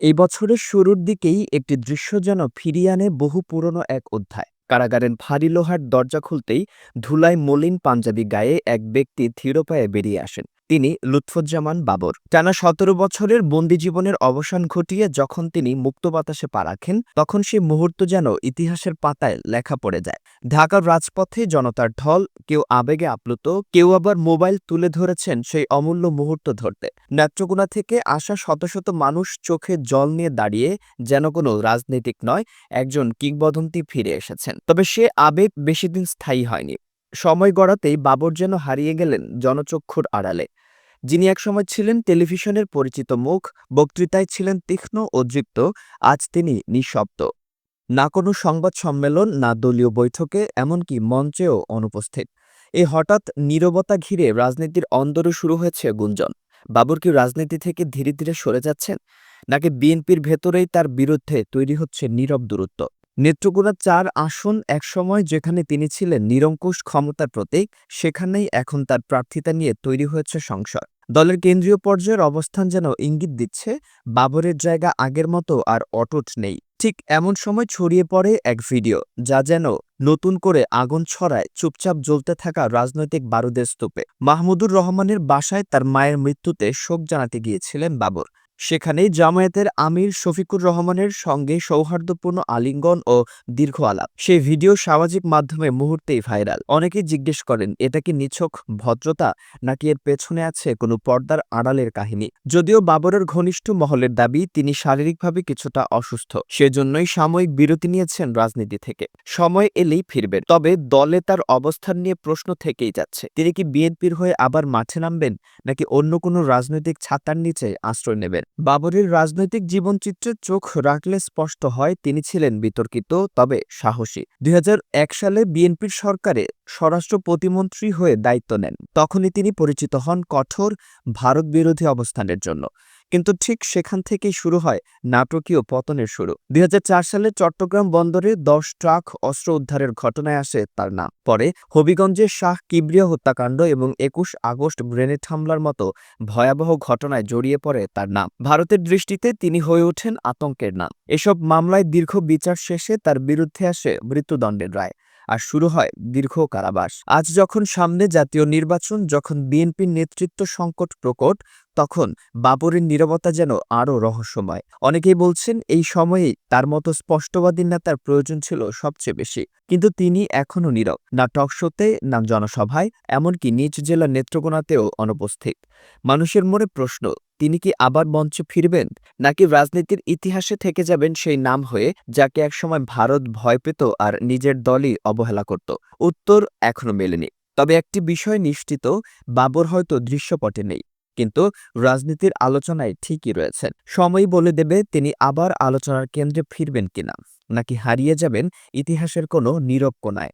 এই বছরের শুরুর দিকেই একটি দৃশ্য যেন ফিরিয়ে আনে বহু পুরনো এক অধ্যায়। কারাগারের ভারী লোহার দরজা খুলতেই ধুলায় মলিন পাঞ্জাবি গায়ে এক ব্যক্তি থিরোপায়ে বেরিয়ে আসেন। তিনি লুৎফুজ্জামান বাবর। টানা সতেরো বছরের বন্দি জীবনের অবসান ঘটিয়ে যখন তিনি মুক্ত বাতাসে পা রাখেন, তখন সেই মুহূর্ত যেন ইতিহাসের পাতায় লেখা পড়ে যায়। ঢাকার রাজপথে জনতার ঢল, কেউ আবেগে আপ্লুত, কেউ আবার মোবাইল তুলে ধরেছেন সেই অমূল্য মুহূর্ত ধরতে। নেত্রকোনা থেকে আসা শত শত মানুষ চোখে জল নিয়ে দাঁড়িয়ে যেন কোনো রাজনীতিক নয়, একজন কিংবদন্তি ফিরে এসেছেন। তবে সে আবেগ বেশিদিন স্থায়ী হয়নি। সময় গড়াতেই বাবর যেন হারিয়ে গেলেন জনচক্ষুর আড়ালে। যিনি একসময় ছিলেন টেলিভিশনের পরিচিত মুখ, বক্তৃতায় ছিলেন তীক্ষ্ণ দৃপ্ত, আজ তিনি নিঃশব্দ। না কোনো সংবাদ সম্মেলন, না দলীয় বৈঠকে, এমনকি মঞ্চেও অনুপস্থিত। এই হঠাৎ নীরবতা ঘিরে রাজনীতির অন্দরে শুরু হয়েছে গুঞ্জন। বাবর কি রাজনীতি থেকে ধীরে ধীরে সরে যাচ্ছেন? নাকি বিএনপির ভেতরেই তার বিরুদ্ধে তৈরি হচ্ছে নীরব দূরত্ব? নেত্রকোনা চার আসন একসময় যেখানে তিনি ছিলেন নিরঙ্কুশ ক্ষমতার প্রতীক, সেখানেই এখন তার প্রার্থিতা নিয়ে তৈরি হয়েছে সংশয় দলের কেন্দ্রীয় পর্যায়ের অবস্থান যেন ইঙ্গিত দিচ্ছে, বাবরের জায়গা আগের মতো আর অটুট নেই। ঠিক এমন সময় ছড়িয়ে পড়ে এক ভিডিও, যা যেন নতুন করে আগুন ছড়ায় চুপচাপ জ্বলতে থাকা রাজনৈতিক বারুদের স্তূপে। মাহমুদুর রহমানের বাসায় তার মায়ের মৃত্যুতে শোক জানাতে গিয়েছিলেন বাবর। সেখানেই জামায়াতের আমির শফিকুর রহমানের সঙ্গে সৌহার্দ্যপূর্ণ আলিঙ্গন ও দীর্ঘ আলাপ। সেই ভিডিও সামাজিক মাধ্যমে মুহূর্তেই ভাইরাল। অনেকেই জিজ্ঞেস করেন, এটা কি নিছক ভদ্রতা, নাকি এর পেছনে আছে কোনো পর্দার আড়ালের কাহিনী? যদিও বাবরের ঘনিষ্ঠ মহলের দাবি, তিনি শারীরিকভাবে কিছুটা অসুস্থ। সেজন্যই সাময়িক বিরতি নিয়েছেন রাজনীতি থেকে। সময় এলেই ফিরবেন তবে দলে তার অবস্থান নিয়ে প্রশ্ন থেকেই যাচ্ছে। তিনি কি বিএনপির হয়ে আবার মাঠে নামবেন, নাকি অন্য কোনো রাজনৈতিক ছাতার নিচে আশ্রয় নেবেন? বাবরের রাজনৈতিক জীবনচিত্রে চোখ রাখলে স্পষ্ট হয়, তিনি ছিলেন বিতর্কিত, তবে সাহসী। দুই হাজার এক সালে বিএনপির সরকারে স্বরাষ্ট্র প্রতিমন্ত্রী হয়ে দায়িত্ব নেন। তখনই তিনি পরিচিত হন কঠোর ভারত বিরোধী অবস্থানের জন্য। কিন্তু ঠিক সেখান থেকেই শুরু হয় নাটকীয় পতনের শুরু। দুই হাজার চার সালে চট্টগ্রাম বন্দরে দশ ট্রাক অস্ত্র উদ্ধারের ঘটনায় আসে তার নাম। পরে হবিগঞ্জের শাহ কিবরিয়া হত্যাকাণ্ড এবং একুশ আগস্ট গ্রেনেড হামলার মতো ভয়াবহ ঘটনায় জড়িয়ে পড়ে তার নাম। ভারতের দৃষ্টিতে তিনি হয়ে ওঠেন আতঙ্কের নাম। এসব মামলায় দীর্ঘ বিচার শেষে তার বিরুদ্ধে আসে মৃত্যুদণ্ডের রায় আর শুরু হয় দীর্ঘ কারাবাস। আজ যখন সামনে জাতীয় নির্বাচন, যখন বিএনপির নেতৃত্ব সংকট প্রকট তখন বাবরের নীরবতা যেন আরও রহস্যময়। অনেকেই বলছেন এই সময়েই তার মতো স্পষ্টবাদী নেতার প্রয়োজন ছিল সবচেয়ে বেশি। কিন্তু তিনি এখনও নীরব, না টকশোতে না জনসভায়, এমনকি নিজ জেলা নেত্রকোনাতেও অনুপস্থিত। মানুষের মনে প্রশ্ন, তিনি কি আবার মঞ্চে ফিরবেন, নাকি রাজনীতির ইতিহাসে থেকে যাবেন সেই নাম হয়ে, যাকে একসময় ভারত ভয় পেত আর নিজের দলই অবহেলা করত? উত্তর এখনও মেলেনি। তবে একটি বিষয় নিশ্চিত, বাবর হয়তো দৃশ্যপটে নেই। কিন্তু রাজনীতির আলোচনায় ঠিকই রয়েছেন। সময় বলে দেবে তিনি আবার আলোচনার কেন্দ্রে ফিরবেন কিনা, নাকি হারিয়ে যাবেন ইতিহাসের কোনো নীরব কোনায়